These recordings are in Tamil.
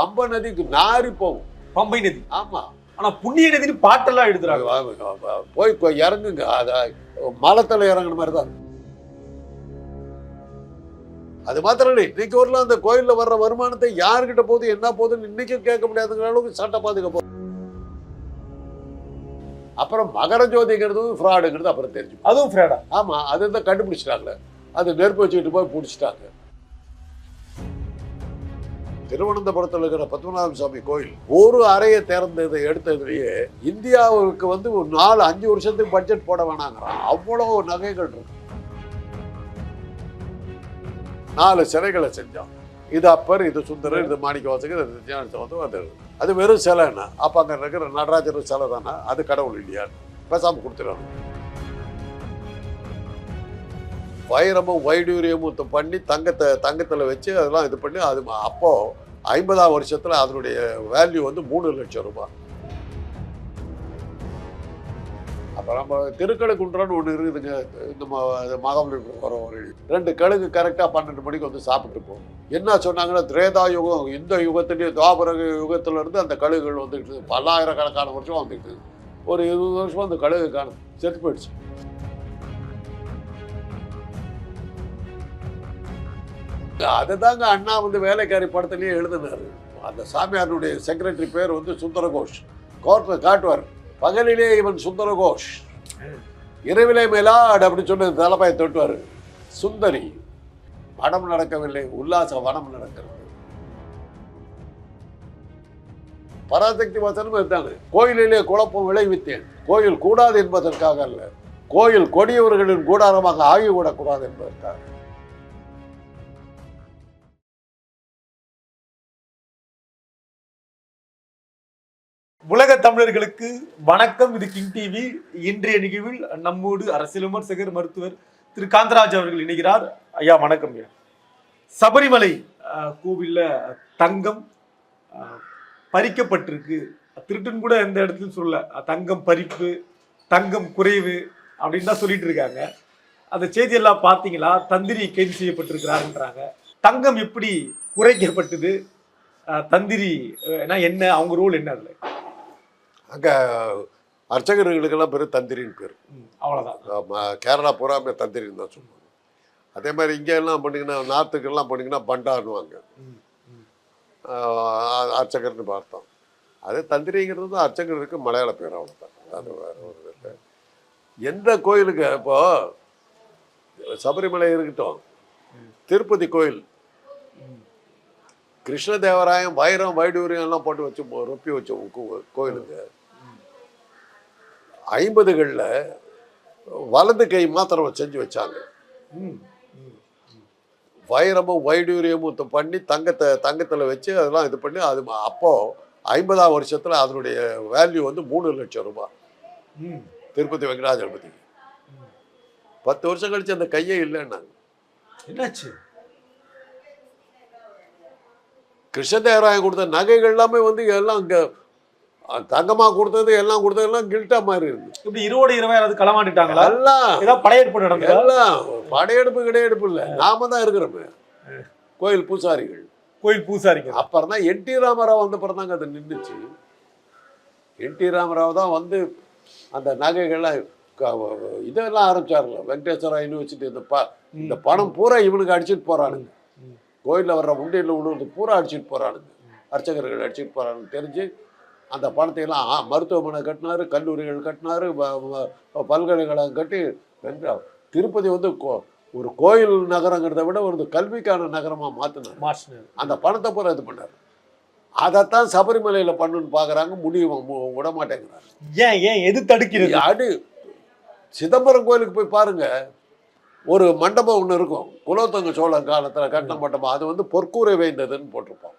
பம்ப நதிக்கு நாரி போகும். பம்பை நதி. ஆமா. ஆனா புண்ணிய நதினு பாட்டெல்லாம் எழுதுறாங்க. போய் இறங்குங்க. அத மலத்துல இறங்குன மாதிரி தான் அது மாத்திரம் இல்லை இன்னைக்கு ஊர்ல அந்த கோயில்ல வர்ற வருமானத்தை யாருக்கிட்ட போகுது என்ன போகுதுன்னு இன்னைக்கும் கேட்க முடியாதுங்கிற அளவுக்கு சட்ட பாதுகாப்பு. அப்புறம் மகர ஜோதிங்கிறது ஃப்ராடுங்கிறது அப்புறம் தெரிஞ்சு அதுவும் ஃப்ரேடா ஆமா அது தான் கண்டுபிடிச்சிட்டாங்க அது நெருப்பு வச்சுக்கிட்டு போய் பிடிச்சிட்டாங்க. திருவனந்தபுரத்தில் இருக்கிற பத்மநாப சுவாமி கோயில் ஒரு அறையை தேர்ந்தது எடுத்ததுலேயே இந்தியாவுக்கு வந்து ஒரு நாலு அஞ்சு வருஷத்துக்கு பட்ஜெட் போட வேணாங்கிறான். அவ்வளோ நகைகள் இருக்கு. நாலு சிலைகளை செஞ்சோம் இது அப்பர் இது சுந்தரர் இது மாணிக்க வாசகர் இது ஞான அது அது வெறும் சிலைன்னா அப்போ அங்கே இருக்கிற நடராஜர் சிலை தானே? அது கடவுள் இல்லையா? பேசாமல் கொடுத்துருவாங்க வைரமும் வைடூரியமும் பண்ணி தங்கத்தை தங்கத்தில் வச்சு அதெல்லாம் இது பண்ணி அது அப்போது ஐம்பதாம் வருஷத்தில் அதனுடைய வேல்யூ வந்து மூணு லட்சம் ரூபாய். அப்போ நம்ம திருக்கழுக்குன்றான்னு ஒன்று இருக்குதுங்க. நம்ம ம மகாபலிபுரம் வர ஒரு ரெண்டு கழுகு கரெக்டாக பன்னெண்டு மணிக்கு வந்து சாப்பிட்டு போகும். என்ன சொன்னாங்கன்னா திரேதா யுகம் இந்த யுகத்துலேயும் துவாபர யுகத்துலேருந்து அந்த கழுகுகள் வந்துக்கிட்டு பல்லாயிரக்கணக்கான வருஷம் வந்துட்டு ஒரு இருபது வருஷம் அந்த கழுகு காணும் செத்து போயிடுச்சு. அதுதாங்க அண்ணா வந்து வேலைக்காரி படத்துலேயே எழுதினாரு. அந்த சாமியாருடைய செக்ரட்டரி பேர் வந்து சுந்தரகோஷ். கோர்ட்டில் காட்டுவார். பகலிலே இவன் சுந்தரகோஷ். இரவிலே மேலாடு அப்படின்னு சொல்லி தலைப்பாயை தொட்டுவார். சுந்தரி வனம் நடக்கவில்லை. உல்லாச வனம் நடக்கிறது. பராசக்தி வசனம் இருந்தாங்க கோயிலிலே குழப்பம் விளைவித்தேன். கோயில் கூடாது என்பதற்காக அல்ல. கோயில் கொடியவர்களின் கூடாரமாக ஆகிவிடக்கூடாது என்பதற்காக. உலக தமிழர்களுக்கு வணக்கம். இது கிங் டிவி இன்றைய நிகழ்வில் நம்மோடு அரசியல் விமர்சகர் மருத்துவர் திரு காந்தராஜ் அவர்கள் இணைகிறார். ஐயா வணக்கம் ஐயா. சபரிமலை கோவிலில் தங்கம் பறிக்கப்பட்டிருக்கு. திருட்டுன்னு கூட எந்த இடத்துலையும் சொல்ல தங்கம் பறிப்பு தங்கம் குறைவு அப்படின்னு தான் சொல்லிட்டு இருக்காங்க. அந்த செய்தியெல்லாம் பார்த்தீங்களா? தந்திரி கைது செய்யப்பட்டிருக்கிறாருன்றாங்க. தங்கம் எப்படி குறைக்கப்பட்டது? தந்திரி என்ன? அவங்க ரோல் என்ன அதில்? அங்கே அர்ச்சகர்களுக்கெல்லாம் பேர் தந்திரின்னு பேர். ஆமா, கேரளா பூராமே தந்திரின்னு தான் சொல்லுவாங்க. அதே மாதிரி இங்கே எல்லாம் பண்ணிங்கன்னா நார்த்துக்கெல்லாம் பண்ணிங்கன்னா. ஆஹ் அர்ச்சகர்னு பார்த்தோம். அது தந்திரிங்கிறது அர்ச்சகருக்கு மலையாள பேர் அவ்வளோதான் அது வேற ஒரு இல்லை. எந்த கோயிலுக்கு இப்போ சபரிமலை இருக்கட்டும் திருப்பதி கோயில் கிருஷ்ணதேவராயம் வைரம் வைடூரியம் எல்லாம் போட்டு வச்சு ரொப்பி வச்ச கோயிலுக்கு ஐம்பதுகளில் வலது கை மாத்திரம் செஞ்சு வச்சாங்க. வைரமும் வைடூரியமும் பண்ணி தங்கத்தை தங்கத்தில் வச்சு அதெல்லாம் இது பண்ணி அது அப்போ ஐம்பதாம் வருஷத்துல அதனுடைய வேல்யூ வந்து மூணு லட்சம் ரூபாய் ம். திருப்பதி வெங்கடாஜலபதி. பத்து வருஷம் கழிச்சு அந்த கையே இல்லைன்னாங்க. என்னாச்சு? கிருஷ்ணதேவராயன் கொடுத்த நகைகள் எல்லாமே வந்து எல்லாம் இங்கே தங்கமாக கொடுத்தது எல்லாம் கொடுத்தது எல்லாம் கில்ட்டா மாதிரி இருக்கு. இப்படி இருவோடு இரவா யாராவது களமாண்டிட்டாங்களா எல்லாம். ஏதாவது படையெடுப்பு நடந்ததா? எல்லாம். படையெடுப்பு கிடையெடுப்பு இல்லை. நாம தான் இருக்கிறோமே. கோயில் பூசாரிகள். கோயில் பூசாரிங்க அப்புறம் தான் என் டி ராமராவ் வந்த அப்புறம் தாங்க அது நின்றுச்சு என் டி ராமராவ் தான் வந்து அந்த நகைகள்லாம் இதெல்லாம் ஆரம்பிச்சார்ல. வெங்கடேஸ்வரா யூனிவர்சிட்டி இந்த ப இந்த பணம் பூரா இவனுக்கு அடிச்சிட்டு போறானுங்க. கோயிலில் வர்ற உண்டியில் விழுவது பூரா அடிச்சிட்டு போறானுங்க. அர்ச்சகர்கள் அடிச்சிட்டு போறானுங்க. தெரிஞ்சு அந்த பணத்தை எல்லாம் மருத்துவமனை கட்டினாரு கல்லூரிகள் கட்டினாரு பல்கலைக்கழகம் கட்டி திருப்பதி வந்து ஒரு கோயில் நகரங்கிறத விட ஒரு கல்விக்கான நகரமா மாத்தினார். மாஸ்டர் அந்த பணத்தை பூரா இது பண்ணார். அதைத்தான் சபரிமலையில பண்ணுன்னு பார்க்குறாங்க முடியும் விட மாட்டேங்கிறாங்க ஏன் ஏன் எது தடுக்கிறது? அடு சிதம்பரம் கோயிலுக்கு போய் பாருங்க ஒரு மண்டபம் ஒன்று இருக்கும். குலோத்துங்க சோழன் காலத்தில் கட்டின மண்டபம். அது வந்து பொற்கூரை வேந்ததுன்னு போட்டிருப்போம்.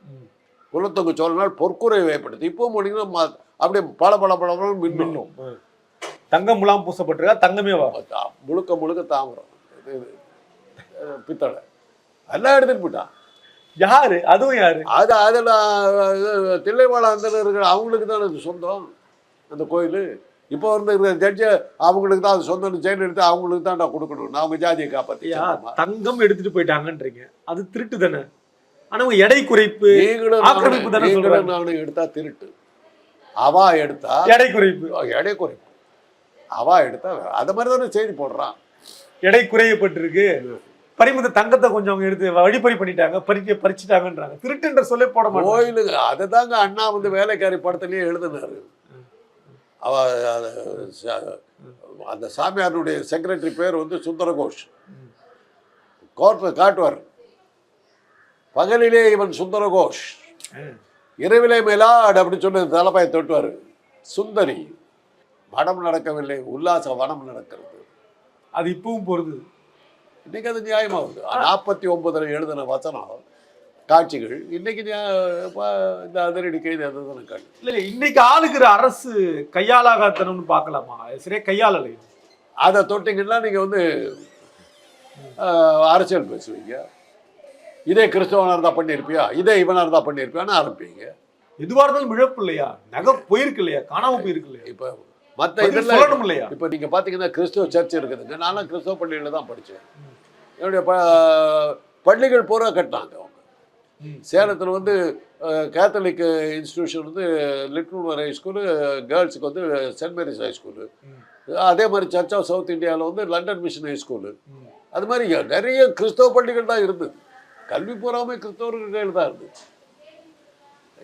குலோத்துங்க சோழனால் பொற்கூரை வேயப்படுது இப்போ போனீங்கன்னா ம- அப்படியே பல பல பல பலன்னு மின்னும். தங்கம் முலாம் பூசப்பட்டிருக்கா தங்கமே முழுக்க முழுக்க தாமிரம். பித்தளை. எல்லாம் எடுத்துட்டு போயிட்டான். யாரு? அதுவும் யாரு? அது அதில் தில்லைவாழாந்தில் இருக்கிற அவங்களுக்கு தான் அது சொந்தம் அந்த கோயில். இப்போ வந்து இருக்கிற ஜட்ஜு அவங்களுக்கு தான் அது சொந்தம்னு ஜெயில் எடுத்து அவங்களுக்கு தான் நான் கொடுக்கணும். நான் அவங்க ஜாதியை ஐயா காப்பாற்றி தங்கம் எடுத்துட்டு போயிட்டாங்கன்றீங்க. அது திருட்டு தானே? ஆனா எடை குறைப்பு ஆக்கிரமிப்பு தானே. நானும் எடுத்தா திருட்டு. அவா எடுத்தா எடை குறைப்பு. எடை குறைப்பு. அவா எடுத்தா. அது மாதிரி தானே செய்தி போடுறான். எடை குறையப்பட்டிருக்கு. பறிமுத தங்கத்தை கொஞ்சம் அவங்க எடுத்து வழிப்பறி பண்ணிட்டாங்க. பறிக்க பறிச்சுட்டாங்கன்றாங்க. திருட்டுன்ற சொல்லே போட மாட்டாங்க. கோயிலுக்கு அதுதாங்க அண்ணா வந்து வேலைக்காரி படத்துலயே எழுதினாரு. அவ அது அந்த சாமியாருடைய செக்ரட்டரி பேர் வந்து சுந்தரகோஷ். கோர்ட்டில் காட்டுவார். பகலிலே இவன் சுந்தரகோஷ். இரவிலே மேலாடு அப்படின்னு சொல்லி தலைப்பாயை தொட்டுவார். சுந்தரி வனம் நடக்கவில்லை உல்லாச வனம் நடக்கிறது. அது இப்பவும் பொருது இன்னைக்கு அது நியாயமாகுது. நாற்பத்தி ஒன்பதுல எழுதின வசனம் காட்சிகள் இன்னைக்கு இந்த அதிரடி கைது அதுதானே காட்டு இல்ல இன்னைக்கு ஆளுகிற அரசு கையாளாகாத்தனம்னு பார்க்கலாமா? சரியா கையாளலை அதை தொட்டிங்கன்னா நீங்க வந்து அரசியல் பேசுவீங்க. இதே கிறிஸ்தவனா இருந்தா பண்ணியிருப்பியா இதே இவனா இருந்தா பண்ணியிருப்பியான்னு ஆரம்பிப்பீங்க. எதுவா இருந்தாலும் இழப்பு இல்லையா? நகை போயிருக்கு இல்லையா காணாம போயிருக்கு இல்லையா இப்ப மற்ற இதெல்லாம் சொல்லணும் இல்லையா? இப்போ நீங்க பாத்தீங்கன்னா கிறிஸ்துவ சர்ச் இருக்குதுங்க. நானும் கிறிஸ்தவ பள்ளியில தான் படிச்சேன். என்னுடைய ப பள்ளிகள் பூரா கட்டினாங்க அவங்க. சேலத்தில் வந்து கேத்தலிக் இன்ஸ்டிடியூஷன் வந்து லிட்டில் ஹை ஸ்கூலு கேர்ள்ஸுக்கு வந்து சென்ட் மேரிஸ் ஹை ஸ்கூலு ம். அதே மாதிரி சர்ச் ஆஃப் சவுத் இந்தியாவில் வந்து லண்டன் மிஷன் ஹை ஸ்கூலு ம். அது மாதிரி நிறைய கிறிஸ்தவ பள்ளிகள் தான் இருந்தது கல்வி பூராமே கிறிஸ்தவர்கள் கையில் தான் இருந்தது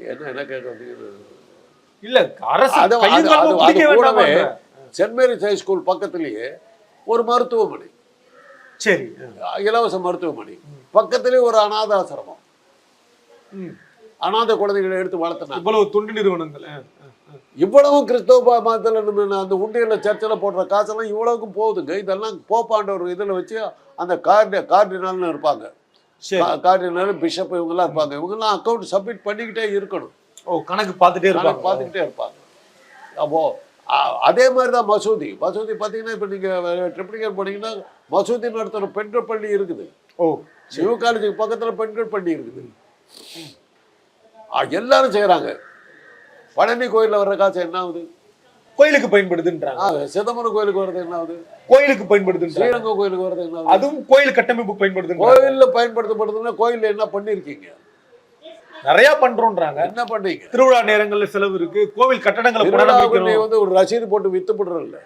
என்ன என்ன கேட்க வந்தீங்க இல்ல அரசு கூடவே சென்ட் மேரிஸ் ஹை ஸ்கூல் பக்கத்துலேயே ஒரு மருத்துவமனை. சரி இலவச மருத்துவமனை. பக்கத்திலே ஒரு அனாத ஆசிரமம் ம். அனாதை குழந்தைகளை எடுத்து வளர்த்தினாங்க இவ்வளவு தொண்டு நிறுவனங்கள். இவ்வளவும் கிறிஸ்தவ மதத்தில் அந்த உண்டியலில் சர்ச்சில் போடுற காசெல்லாம் இவ்வளவுக்கும் போகுதுங்க. இதெல்லாம் போப்பாண்டவர் இதில் வச்சு அந்த கார்டி கார்டினால்னு இருப்பாங்க. கார்டினல் பிஷப் இவங்கெல்லாம் இருப்பாங்க. இவங்கெல்லாம் அக்கௌண்ட் சப்மிட் பண்ணிக்கிட்டே இருக்கணும். ஓ கணக்கு பார்த்துட்டே இருப்பாங்க. பார்த்துக்கிட்டே இருப்பாங்க. அப்போ அதே மாதிரி தான் மசூதி. மசூதி பார்த்தீங்கன்னா இப்போ நீங்கள் ட்ரிப்ளிகேட் போனீங்கன்னா மசூதி நடத்துகிற பெண்கள் பள்ளி இருக்குது. ஓ சிவ காலேஜுக்கு பக்கத்தில் பெண்கள் பள்ளி இருக்குது. எல்லாரும் செய்கிறாங்க பழனி கோயிலில் வர்ற காசு என்ன ஆகுது? கோயிலுக்கு பயன்படுதுன்றாங்க. சிதம்பரம் கோயிலுக்கு வர்றது என்ன ஆகுது கோயிலுக்கு பயன்படுதுன்றாங்க. ஸ்ரீரங்கம் கோயிலுக்கு வர்றது என்ன அதுவும் கோயில் கட்டமைப்பு பயன்படுதுன்றாங்க. கோயிலில் பயன்படுத்தப்படுதுன்னா கோயிலில் என்ன பண்ணியிருக்கீங்க நிறைய பண்றோம்ன்றாங்க என்ன பண்ணீங்க திருவிழா நேரங்கள்ல செலவு இருக்கு. கோவில் கட்டடங்களை புனரமைக்கணும். வந்து ஒரு ரசீது போட்டு வித்து போடுறல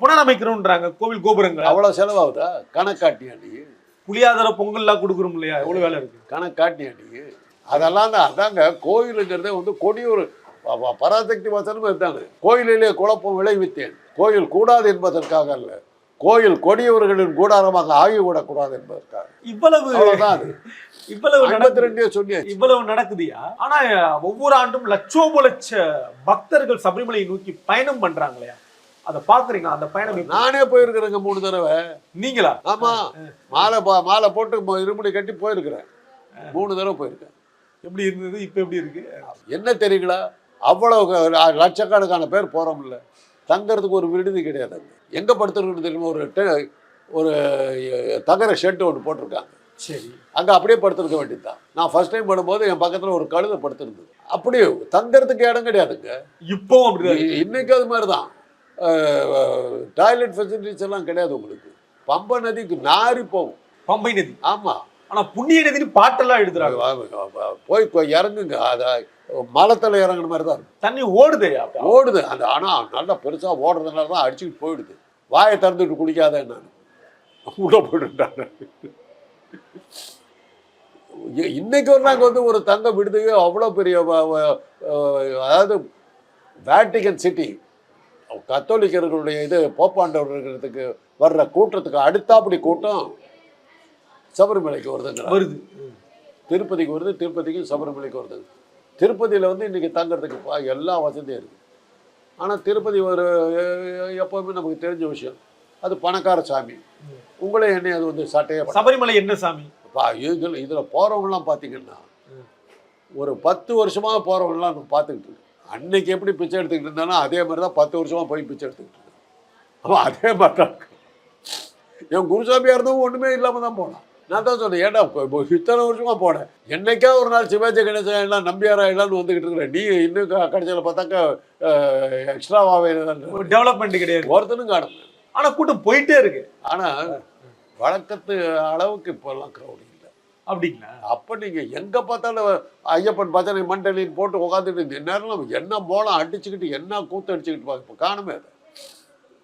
புனரமைக்கணும்ன்றாங்க கோவில் கோபுரங்கள். அவ்வளவு செலவாகுதா? கணக்காட்டியா நீ புளியாதர பொங்கல்லாம் கொடுக்குறோம் இல்லையா? எவ்வளவு வேலை இருக்கு? கணக்காட்டியா நீ அதெல்லாம் தான் அதாங்க கோயிலுங்கிறதே வந்து கொடியூர் பராசக்தி வசனம் இருந்தாங்க கோயிலிலே குழப்பம் விளைவித்தேன். கோயில் கூடாது என்பதற்காக அல்ல. கோயில் கொடியவர்களின் கூடாரமாக ஆகிவிடக்கூடாது என்பதற்காக. இவ்வளவு இவ்வளவு ரெண்டே சொல்லியாச்சு இவ்வளவு நடக்குதுயா? ஆனா ஒவ்வொரு ஆண்டும் லட்சோப லட்ச பக்தர்கள் சபரிமலையை நோக்கி பயணம் பண்றாங்களையா அதை பாக்குறீங்க அந்த பயணம்? நானே போயிருக்கிறேங்க மூணு தடவை. நீங்களா? ஆமா. மாலை மாலை போட்டு இருமுடி கட்டி போயிருக்கிறேன். மூணு தடவை போயிருக்கேன். எப்படி இருந்தது? இப்ப எப்படி இருக்கு? என்ன தெரியுங்களா? அவ்வளவு லட்சக்கணக்கான பேர் போறோம்ல. தங்கறதுக்கு ஒரு விடுதி கிடையாது. எங்க படுத்துருக்குன்னு தெரியுமா? ஒரு டெ- ஒரு தகர ஷெட்டு ஒன்று போட்டிருக்காங்க. சரி. அங்க அப்படியே படுத்திருக்க வேண்டியதுதான். நான் ஃபர்ஸ்ட் டைம் படும்போது என் பக்கத்துல ஒரு கழுதை படுத்திருந்தது. அப்படியே தங்கறதுக்கு இடம் கிடையாதுங்க இப்போ அப்படிதான் இ- இன்னைக்கு அது மாதிரி தான் டாய்லெட் ஃபெசிலிட்டிஸ் எல்லாம் கிடையாது உங்களுக்கு. பம்பை நதிக்கு நாரி போகும். பம்பை நதி. ஆமா. ஆனா புண்ணிய நதின்னு பாட்டெல்லாம் எழுதுறாங்க. போய் இறங்குங்க. அதை மலத்தில் இறங்குன மாதிரி தான் இருக்கும். தண்ணி அப்ப? ஓடுது. அந்த ஆனால் நல்லா பெருசாக ஓடுறதுனால தான் அடிச்சுட்டு போயிடுது. வாயை திறந்துட்டு குடிக்காத நான். உள்ள போட்டுட்டாங்க இன்னைக்கு ஒரு நாங்கள் வந்து ஒரு தங்க விடுதியே அவ்வளோ பெரிய அதாவது வேட்டிகன் சிட்டி கத்தோலிக்கர்களுடைய இது போப்பாண்டவர்களுக்கு வர்ற கூட்டத்துக்கு அடுத்தாப்படி கூட்டம் சபரிமலைக்கு வருதுங்கிறாங்க. வருது. திருப்பதிக்கு வருது திருப்பதிக்கு சபரிமலைக்கு வருது திருப்பதியில் வந்து இன்றைக்கி தங்குறதுக்கு எல்லா வசதியும் இருக்குது ஆனால் திருப்பதி ஒரு எப்போவுமே நமக்கு தெரிஞ்ச விஷயம். அது பணக்கார சாமி. உங்களே என்னை அது வந்து சட்டையே சபரிமலை என்ன சாமி? பா இதில் இதில் போகிறவங்களாம் பார்த்தீங்கன்னா ஒரு பத்து வருஷமாக போகிறவங்களாம் நான் பார்த்துக்கிட்டு இருக்கேன் அன்னைக்கு எப்படி பிச்சை எடுத்துக்கிட்டு இருந்தானோ அதே மாதிரி தான் பத்து வருஷமாக போய் பிச்சை எடுத்துக்கிட்டு இருக்கேன் அவன் அதே மாதிரி தான். என் குருசாமியாக இருந்தவங்க ஒன்றுமே இல்லாமல் தான் போனான். நான் தான் சொன்னேன் ஏடா இத்தனை வருஷமாக போனேன். என்னைக்கா ஒரு நாள் சிவாஜி கணேசன் எல்லாம் நம்பியாரா எல்லாம் வந்துக்கிட்டு இருக்கிற நீ இன்னும் கடைசியில் பார்த்தாக்கா எக்ஸ்ட்ராவாகவே டெவலப்மெண்ட் கிடையாது. ஒருத்தனும் காணும். ஆனா கூட்டம் போயிட்டே இருக்கு. ஆனால் வழக்கத்து அளவுக்கு இப்போல்லாம் க்ரௌட் இல்லை. அப்படிங்களா? அப்ப நீங்க எங்க பார்த்தாலும் ஐயப்பன் பஜனை மண்டலின்னு போட்டு உட்காந்துட்டு நேரம் நம்ம என்ன மோளம் அடிச்சுக்கிட்டு என்ன கூத்து அடிச்சுக்கிட்டு பா- இப்ப காணுமே அதை.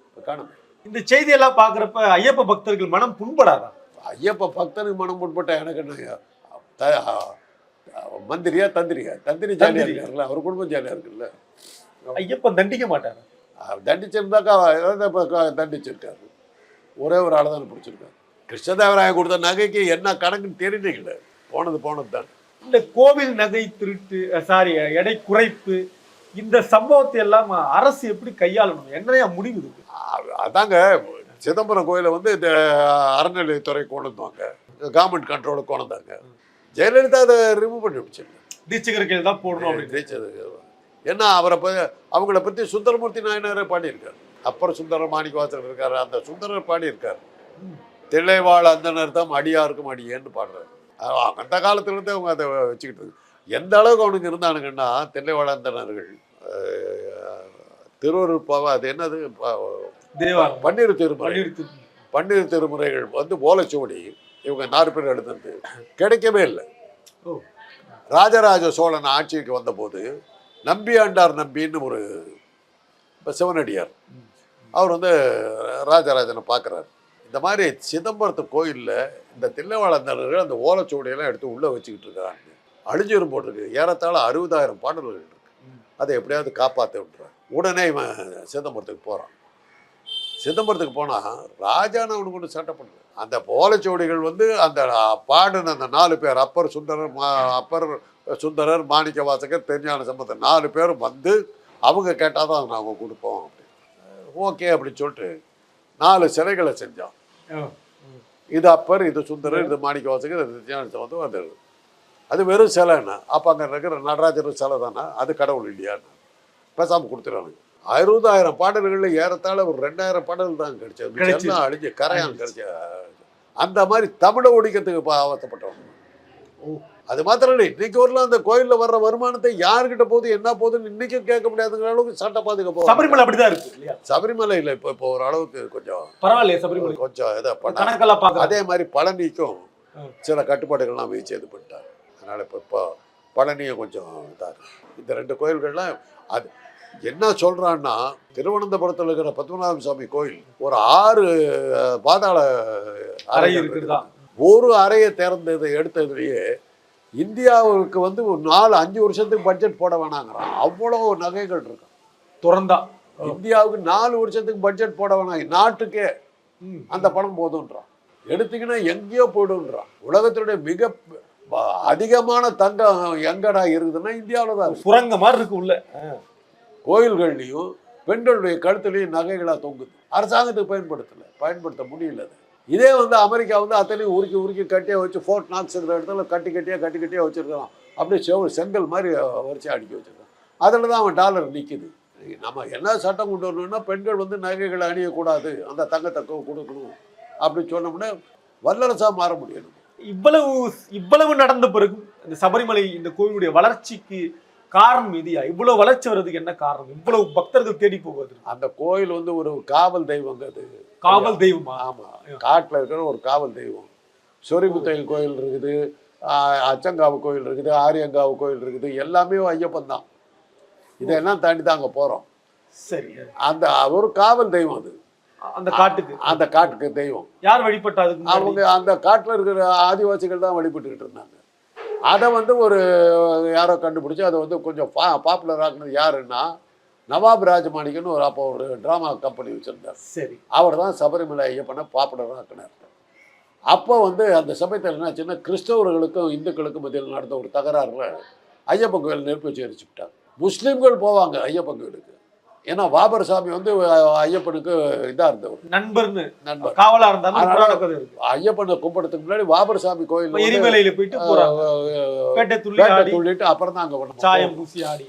இப்ப காணுமே. இந்த செய்தியெல்லாம் பாக்குறப்ப ஐயப்ப பக்தர்கள் மனம் புண்படாதா? ஐயப்ப பக்தனுக்கு மனம் முற்பட்ட எனக்கு என்ன மந்திரியா தந்திரியா? தந்திரி ஜாலியா தந்திரி. இருக்காருல்ல? அவர் குடும்பம் ஜாலியா இருக்குல்ல? ஐயப்பன் தண்டிக்க மாட்டாரு. தண்டிச்சிருந்தாக்கா ஏதாவது இப்ப தண்டிச்சிருக்காரு. ஒரே ஒரு ஆளை தான் பிடிச்சிருக்காரு. கிருஷ்ணதேவராய கொடுத்த நகைக்கு என்ன கணக்குன்னு தெரியலீங்களே போனது போனது தான். இந்த கோவில் நகை திருட்டு சாரி எடை குறைப்பு இந்த சம்பவத்தை எல்லாம் அரசு எப்படி கையாளணும்? என்னையா முடிவு இருக்கு அதாங்க சிதம்பரம் கோயிலை வந்து இந்த அறநிலையத்துறை கொண்டு வந்தாங்க கவர்மெண்ட் கண்ட்ரோலுக்கு கொண்டு வந்தாங்க ஜெயலலிதா அதை ரிமூவ் பண்ணி விடுச்சிருங்க தீட்சகர்கள் தான் போடணும் அப்படின்னு. ஜெயிச்சது ஏன்னா அவரை அவங்கள பற்றி சுந்தரமூர்த்தி நாயனாரே பாடியிருக்காரு அப்புறம் சுந்தர மாணிக்கவாசன் இருக்காரு. அந்த சுந்தரர் பாடியிருக்காரு திளைவாழ அந்தனர் தான் அடியாருக்கும் அடியேன்னு பாடுறாரு. அந்த காலத்துல இருந்தே அவங்க அதை வச்சுக்கிட்டு இருக்கு. எந்த அளவுக்கு அவனுக்கு இருந்தானுங்கன்னா தில்லைவாழ அந்தனர்கள் அஹ், திருவருள் பாவ அது என்னது? தேவாரம் பன்னீர் திருமுறை. பன்னீர் திருமுறைகள் வந்து ஓலைச்சுவடி இவங்க நாலு பேர் எழுதுனது கிடைக்கவே இல்லை. ஓ. ராஜராஜ சோழன் ஆட்சிக்கு வந்தபோது நம்பி ஆண்டார் நம்பின்னு ஒரு இப்போ சிவனடியார். அவர் வந்து ராஜராஜனை பார்க்குறாரு. இந்த மாதிரி சிதம்பரத்து கோயிலில் இந்த தில்லைவாழந்தர்கள் அந்த ஓலைச்சுவடியெல்லாம் எடுத்து உள்ளே வச்சுக்கிட்டு இருக்கிறாங்க. அழிஞ்சிரும் போட்டிருக்கு. ஏறத்தாழ அறுபதாயிரம் பாடல்கள் இருக்கு. அதை எப்படியாவது காப்பாற்ற விட்டுறார் உடனே இவன் சிதம்பரத்துக்கு போகிறான் சிதம்பரத்துக்கு போனால் ராஜான்னு அவனுக்கு ஒன்று சட்டை பண்ணல அந்த ஓலைச்சுவடிகள் வந்து அந்த பாடின அந்த நாலு பேர் அப்பர் சுந்தரர் மா அப்பர் சுந்தரர் மாணிக்க வாசகர் தெரிஞான சம்பந்தம் நாலு பேரும் வந்து அவங்க கேட்டால் தான் நாங்கள் கொடுப்போம் அப்படின்னு. ஓகே அப்படின்னு சொல்லிட்டு நாலு சிலைகளை செஞ்சோம். இது அப்பர் இது சுந்தரர் இது மாணிக்க வாசகர் இது தெரிஞான சம்பந்தம் அது அது வெறும் சிலைன்னா அப்போ அங்கே இருக்கிற நடராஜர் சிலை தானே? அது கடவுள் இல்லையான்னு. பேசாமல் கொடுத்துருவாங்க அறுபதாயிரம் பாடல்களில் ஏறத்தாழ ஒரு ரெண்டாயிரம் பாடல் தான் கிடைச்சது. அழிஞ்சு கரையான் கிடைச்ச அந்த மாதிரி தமிழை ஒழிக்கிறதுக்கு அவசப்பட்டவங்க ஓ. அது மாத்திரம் இல்லை இன்னைக்கு வரலாம் அந்த கோயிலில் வர்ற வருமானத்தை யார்கிட்ட போகுது என்ன போகுதுன்னு இன்னைக்கும் கேட்க முடியாதுங்கிற அளவுக்கு சட்ட பாதுகாப்பு சபரிமலை அப்படிதான் இருக்கு இல்லையா? சபரிமலை இல்லை இப்போ இப்போ ஒரு அளவுக்கு கொஞ்சம் பரவாயில்லையே சபரிமலை. கொஞ்சம் இதை பண்ண. அதே மாதிரி பழனிக்கும். சில கட்டுப்பாடுகள்லாம் வச்சு இது பண்ணிட்டார் அதனால் இப்போ இப்போ பழனியும் கொஞ்சம் இதாக. இந்த ரெண்டு கோயில்கள்லாம் அது என்ன சொல்கிறான்னா திருவனந்தபுரத்தில் இருக்கிற பத்மநாப சுவாமி கோயில் ஒரு ஆறு பாதாள அறை அறைகள் இருக்குதா. ஒரு அறையை திறந்தது எடுத்ததுலேயே இந்தியாவுக்கு வந்து ஒரு நாலு அஞ்சு வருஷத்துக்கு பட்ஜெட் போட வேணாங்கிறான். அவ்வளோ நகைகள் இருக்கு. திறந்தா. இந்தியாவுக்கு நாலு வருஷத்துக்கு பட்ஜெட் போட வேணாம். நாட்டுக்கே. அந்த பணம் போதுன்றான். எடுத்தீங்கன்னா எங்கேயோ போயிடுன்றான் உலகத்தினுடைய மிக அதிகமான தங்கம் எங்கடா இருக்குதுன்னா இந்தியாவில் தான். சுரங்க மாதிரி இருக்கு உள்ள. கோயில்கள்லையும் பெண்களுடைய கழுத்துலையும் நகைகளாக தொங்குது. அரசாங்கத்துக்கு பயன்படுத்தலை பயன்படுத்த முடியல இதே வந்து அமெரிக்கா வந்து அத்தனையும் உருக்கி உருக்கி கட்டியாக வச்சு ஃபோர்ட் நாக்ஸ் இருக்கிற இடத்துல கட்டி கட்டியாக கட்டி கட்டியாக வச்சுருக்கலாம் அப்படியே செவ செங்கல் மாதிரி வரிசையாக அடுக்கி வச்சுருக்கான் அதில் தான் அவன் டாலர் நிற்கிது நம்ம என்ன சட்டம் கொண்டு வரணும்னா பெண்கள் வந்து நகைகளை அணியக்கூடாது. அந்த தங்கத்தை கொடுக்கணும். அப்படின்னு சொன்னோம்னா வல்லரசாக மாற முடியும் இவ்வளவு இவ்வளவு நடந்த பிறகு இந்த சபரிமலை இந்த கோவிலுடைய வளர்ச்சிக்கு காரணம் இதுயா இவ்வளவு வளர்ச்சி வர்றதுக்கு என்ன காரணம்? இவ்வளவு பக்தர்கள் தேடி போவது அந்த கோயில் வந்து ஒரு காவல் தெய்வங்க அது. காவல் தெய்வமா? ஆமாம் காட்டில் இருக்கிற ஒரு காவல் தெய்வம். சொரிமுத்தையில் கோயில் இருக்குது அச்சங்காவு கோயில் இருக்குது ஆரியங்காவு கோயில் இருக்குது எல்லாமே ஐயப்பன் தான். இதெல்லாம் தாண்டி தான் அங்கே போகிறோம் சரி. அந்த ஒரு காவல் தெய்வம் அது. அந்த காட்டுக்கு. அந்த காட்டுக்கு தெய்வம். யார் வழிபட்டா அதுக்கு முன்னாடி? அவங்க அந்த காட்டில் இருக்கிற ஆதிவாசிகள் தான் வழிபட்டுக்கிட்டு இருந்தாங்க. அதை வந்து ஒரு யாரோ கண்டுபிடிச்சி அதை வந்து கொஞ்சம் பா பாப்புலர் ஆக்குனது யாருன்னா நவாப் ராஜமாணிக்கன்னு ஒரு அப்போ ஒரு ட்ராமா கம்பெனி வச்சுருந்தார். சரி. அவர் தான் சபரிமலை ஐயப்பனை பாப்புலர் ஆக்கினார். அப்போ வந்து அந்த சமயத்தில் என்னாச்சுன்னா கிறிஸ்தவர்களுக்கும் இந்துக்களுக்கும் மத்தியில் நடந்த ஒரு தகராறுல ஐயப்பன் கோயில் நெருப்பு வச்சு எரிச்சுட்டாங்க முஸ்லீம்கள் போவாங்க ஐயப்பன் கோயிலுக்கு. ஏன்னா வாபர் சாமி வந்து ஐயப்பனுக்கு இதாக இருந்தவர். நண்பர்னு. நண்பர். காவலா இருந்தாலும் ஐயப்பனை கும்பிடுறதுக்கு முன்னாடி வாபர் சாமி கோயில் எரிமலையில போயிட்டு போறாங்க. பேட்டை துள்ளி ஆடி சொல்லிட்டு அப்புறம் தான் அங்கே சாயம் பூசி ஆடி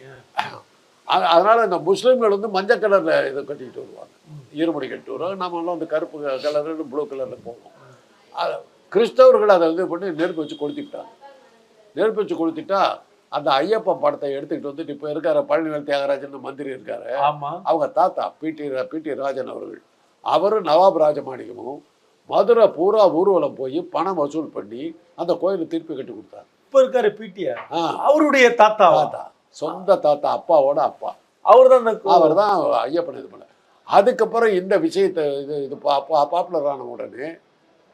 அதனால இந்த முஸ்லீம்கள் வந்து மஞ்சள் கலர்ல இதை கட்டிக்கிட்டு வருவாங்க. ஈரமுடி கட்டிட்டு வருவாங்க. நம்ம எல்லாம் வந்து கருப்பு கலர்ல ப்ளூ கலர்ல போவோம். கிறிஸ்தவர்கள் அதை வந்து பண்ணி நெருப்பு வச்சு கொளுத்திவிட்டாங்க நெருப்பு வச்சு கொளுத்திட்டா அந்த ஐயப்பன் படத்தை எடுத்துக்கிட்டு வந்துட்டு இப்போ இருக்கார பழனிவேல் தியாகராஜன் மந்திரி இருக்காரு. அவங்க தாத்தா பிடி பிடி ராஜன் அவர்கள். அவரும் நவாப் ராஜமாணிக்கமும் மதுரை பூரா ஊர்வலம் போய் பணம் வசூல் பண்ணி அந்த கோயிலை திருப்பி கட்டி கொடுத்தார். இப்ப இருக்காரு பிடிஆர் அவருடைய தாத்தா தாத்தா. சொந்த தாத்தா அப்பாவோட அப்பா. அவர் தான் அவர் தான் ஐயப்பன் இது பண்ண அதுக்கப்புறம் இந்த விஷயத்தை இது இது பாப்புலர் ஆன உடனே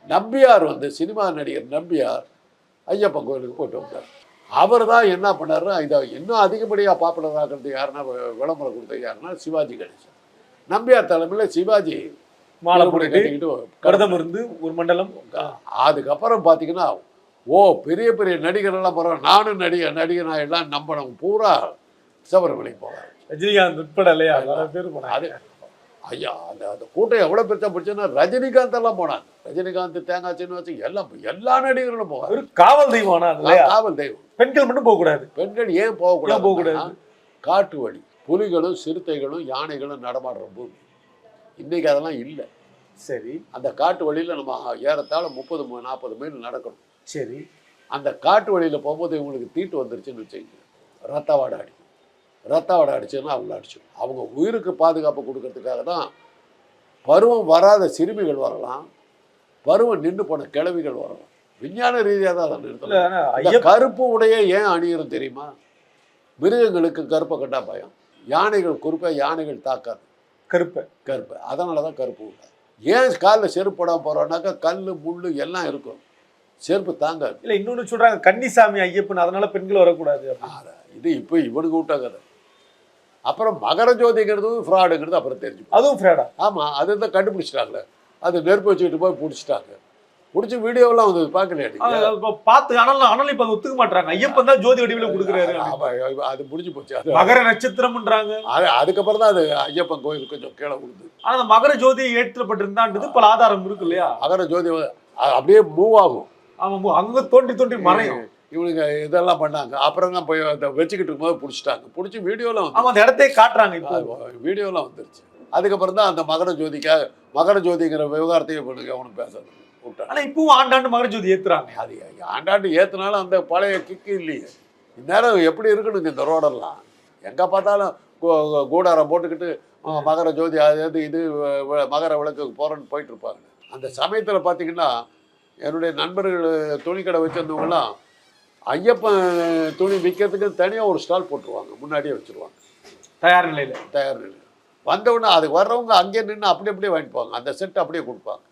நம்பியார் வந்து சினிமா நடிகர் நம்பியார் ஐயப்பன் கோயிலுக்கு போயிட்டு வந்தார். அவர் தான் என்ன பண்ணாரு இதை இன்னும் அதிகப்படியாக பாப்புலர் ஆகிறது யாருன்னா விளம்பரம் கொடுத்தது யாருன்னா சிவாஜி கணேசன். நம்பியார் தலைமையில் சிவாஜி மாலை விரதம் இருந்து ஒரு மண்டலம் அதுக்கப்புறம் பார்த்தீங்கன்னா ஓ பெரிய பெரிய நடிகரெல்லாம் பரவாயில்ல நானும் நடிகர் நடிகர் எல்லாம் நம்பணும். பூரா சபரிமலை போவார். ரஜினிகாந்த் உட்பட இல்லையா? பேர் போனாங்க. அது ஐயா அந்த அந்த கூட்டம் எவ்வளோ பெருசா போச்சுன்னா ரஜினிகாந்த் எல்லாம் போனாங்க. ரஜினிகாந்த் தேங்காய் சீனிவாசி எல்லாம் எல்லா நடிகர்களும் போவாங்க. காவல் தெய்வம் காவல் தெய்வம். பெண்கள் மட்டும் போக கூடாது பெண்கள் ஏன் போகக்கூடாது? போகக்கூடாது? காட்டு வழி புலிகளும் சிறுத்தைகளும் யானைகளும் நடமாடுற பூமி. இன்னைக்கு அதெல்லாம் இல்லை. சரி. அந்த காட்டு வழியில நம்ம ஏறத்தாழ முப்பது நாற்பது மைல் நடக்கணும். சரி. அந்த காட்டு வழியில் போகும்போது இவங்களுக்கு தீட்டு வந்துருச்சுன்னு வச்சுக்கோங்க. ரத்த வாடை அடிக்கும் ரத்த வாடை அடிச்சுன்னா அவங்கள அடிச்சிடும். அவங்க உயிருக்கு பாதுகாப்பு கொடுக்கறதுக்காக தான் பருவம் வராத சிறுமிகள் வரலாம் பருவம் நின்று போன கிழவிகள் வரலாம். விஞ்ஞான ரீதியாக தான் அதை நிறுத்தலாம் கருப்பு உடைய ஏன் அணியிரும் தெரியுமா? மிருகங்களுக்கு கருப்பை கண்டா பயம். யானைகள் குறுக்க யானைகள் தாக்காது. கருப்பை. கருப்பு. அதனால தான் கருப்பு உடை. ஏன் காலில் செருப்பு போடாம போகிறோம்னாக்கா கல் முள் எல்லாம் இருக்கும். செருப்பு தாங்காது. இல்ல இன்னொன்னு சொல்றாங்க கன்னிசாமி ஐயப்பன் அதனால பெண்கள் வரக்கூடாது இது இப்போ இவனுக்கு விட்ட கதை அப்புறம் மகர ஜோதிங்கிறது ஃப்ராடுங்கிறது அப்புறம் தெரிஞ்சு அதுவும் ஃப்ரேடா ஆமாம் அது தான் கண்டுபிடிச்சிட்டாங்களே. அது நெருப்பு வச்சுக்கிட்டு போய் பிடிச்சிட்டாங்க. பிடிச்சி வீடியோவெல்லாம் வந்து பார்க்கலையா நீங்க? இப்ப பார்த்து ஆனால் ஆனால் இப்ப ஒத்துக்க மாட்டாங்க ஐயப்பன் தான் ஜோதி வடிவில கொடுக்குறாரு. அது முடிஞ்சு போச்சு. அது மகர நட்சத்திரம்ன்றாங்க. அது- அதுக்கப்புறம் தான் அது ஐயப்பன் கோயில் கொஞ்சம் கீழே விழுது ஆனா அந்த மகர ஜோதி ஏற்றப்பட்டிருந்தான்றது பல ஆதாரம் இருக்கு இல்லையா? மகர ஜோதி அப்படியே மூவ் ஆகும். ஆமா அங்க தோண்டி தோண்டி மறையும். இவனுங்க இதெல்லாம் பண்ணாங்க. அப்புறம் தான் போய் அதை வச்சுக்கிட்டு இருக்கும்போது பிடிச்சிட்டாங்க. பிடிச்சி வீடியோலாம் ஆமா அந்த இடத்தையே காட்டுறாங்க இப்போ. வீடியோலாம் வந்துருச்சு. அதுக்கப்புறம் தான் அந்த மகர ஜோதிக்காக மகர ஜோதிங்கிற விவகாரத்தையும் இவனுக்கு அவனும் பேசுறது விட்டான். ஆனா இப்பவும் ஆண்டாண்டு மகர ஜோதி ஏத்துறாங்க. அது ஆண்டாண்டு ஏத்துனாலும் அந்த பழைய கிக்கு இல்லையே. இந்நேரம் எப்படி இருக்கணுங்க இந்த ரோடெல்லாம்? எங்கே பார்த்தாலும் கூடாரம் போட்டுக்கிட்டு மகர ஜோதி அது இது மகர விளக்குக்கு போகிறேன்னு போயிட்டு இருப்பாங்க. அந்த சமயத்தில் பார்த்தீங்கன்னா என்னுடைய நண்பர்கள் துணி கடை வச்சுருந்தவங்கலாம் ஐயப்பன் துணி விற்கிறதுக்கு தனியாக ஒரு ஸ்டால் போட்டுருவாங்க. முன்னாடியே வச்சுருவாங்க. தயார் நிலையில. தயார் நிலை வந்தவுடனே அதுக்கு வர்றவங்க அங்கேயே நின்று அப்படி அப்படியே வாங்கிப்பாங்க அந்த செட் அப்படியே கொடுப்பாங்க.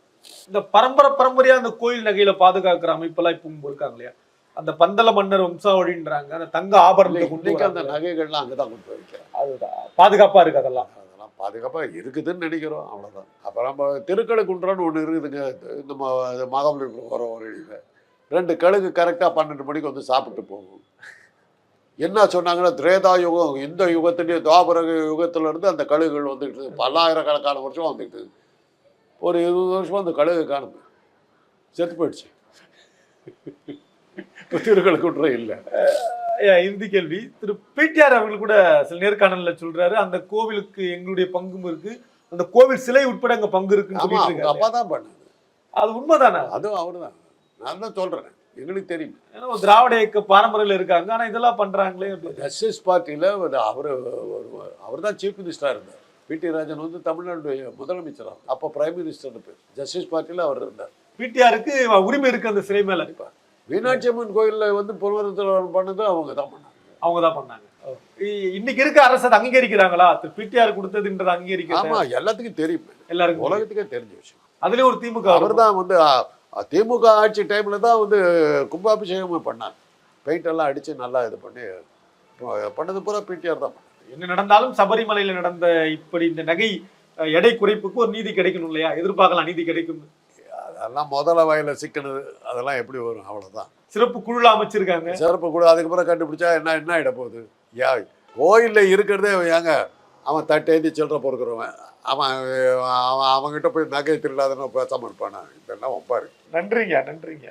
இந்த பரம்பரை பரம்பரையா அந்த கோயில் நகையில பாதுகாக்கிற அமைப்பெல்லாம் இப்போ இருக்காங்க இல்லையா? அந்த பந்தல மன்னர் வம்சாவளின்றாங்க. அந்த தங்க ஆபரணத்தை கொண்டு அந்த. நகைகள்லாம் அங்கே தான் கொண்டு போய் வைக்கிறாங்க அதுதான். பாதுகாப்பா இருக்கு அதெல்லாம். அதெல்லாம் பாதுகாப்பாக இருக்குதுன்னு நினைக்கிறோம். அவ்வளோதான் அப்புறம் நம்ம திருக்கழுக்குன்றான்னு ஒன்று இருக்குதுங்க. நம்ம மகாபலிபுரம் வர ஒரு ரெண்டு கழுகு கரெக்டாக பன்னெண்டு மணிக்கு வந்து சாப்பிட்டு போகும். என்ன சொன்னாங்கன்னா திரேதா யுகம் இந்த யுகத்துலேயே துவாபர யுகத்துல இருந்து அந்த கழுகுகள் வந்துக்கிட்டு. பல்லாயிரக்கணக்கான வருஷம் வந்துக்கிட்டு. ஒரு இருபது வருஷமா அந்த கழுகு காணுமே. செத்து போயிடுச்சு. இப்ப திருக்கழுக்குன்றம் இல்லை. இறுதி கேள்வி. திரு பிடிஆர் அவர்கள் கூட சில நேர்காணல்ல சொல்றாரு அந்த கோவிலுக்கு எங்களுடைய பங்கும் இருக்கு. அந்த கோவில் சிலை உட்பட அங்க பங்கு இருக்குன்னு அப்பா தான் பண்ணாரு அது உண்மைதானே? அதுவும் அவர் தான் நான் தான் சொல்கிறேன் எங்களுக்கு தெரியும். ஏன்னா ஒரு திராவிட இயக்க பாரம்பரியத்துல இருக்காங்க. ஆனா இதெல்லாம் அப்படின்னு. ஜஸ்டிஸ் பார்ட்டியில் அவர் அவர் தான் சீஃப் மினிஸ்டராக இருந்தார். பிடி ராஜன் வந்து தமிழ்நாடு முதலமைச்சராக அப்போ பிரைம் மினிஸ்டர்னு பேர். ஜஸ்டிஸ் பார்ட்டியில் அவர் இருந்தார். பிடிஆருக்கு உரிமை இருக்கு அந்த சிலை மேல. மீனாட்சி அம்மன் கோயிலில் வந்து புனருத்தரவு பண்ணது அவங்க தான் பண்ணாங்க. அவங்க தான் பண்ணாங்க. இன்னைக்கு இருக்க அரசு அதை அங்கீகரிக்கிறாங்களா? பிடிஆர் கொடுத்ததுன்றதை அங்கீகரிக்கிறாங்க ஆமாம் எல்லாத்துக்கும் தெரியும். எல்லாருக்கும் உலகத்துக்கே தெரிஞ்ச விஷயம். அதுலயும் ஒரு திமுக அவர் தான் வந்து திமுக ஆட்சி டைமில் தான் வந்து கும்பாபிஷேகமே பண்ணாங்க. பெயிண்ட் எல்லாம் அடித்து நல்லா இது பண்ணி பண்ணது பூரா பிடிஆர் தான் என்ன நடந்தாலும் சபரிமலையில நடந்த இப்படி இந்த நகை எடை குறைப்புக்கு ஒரு நீதி கிடைக்கணும் இல்லையா? எதிர்பார்க்கலாம் நீதி கிடைக்கும் அதெல்லாம் முதல்ல வயல சிக்கனது அதெல்லாம் எப்படி வரும்? அவ்வளோதான் சிறப்பு குழுல அமைச்சிருக்காங்க. சிறப்பு கூட அதுக்கப்புறம் கண்டுபிடிச்சா என்ன என்ன ஆகிட போகுது? யா கோயிலில் இருக்கிறதே ஏங்க அவன் தட்டேந்தி சில்லற பொறுக்கிறவன். அவன் அவன் அவங்ககிட்ட போய் நகை திருடாதுன்னு பேசாமல் இருப்பானா? இதெல்லாம் ஒப்பாரு நன்றிங்க நன்றிங்க.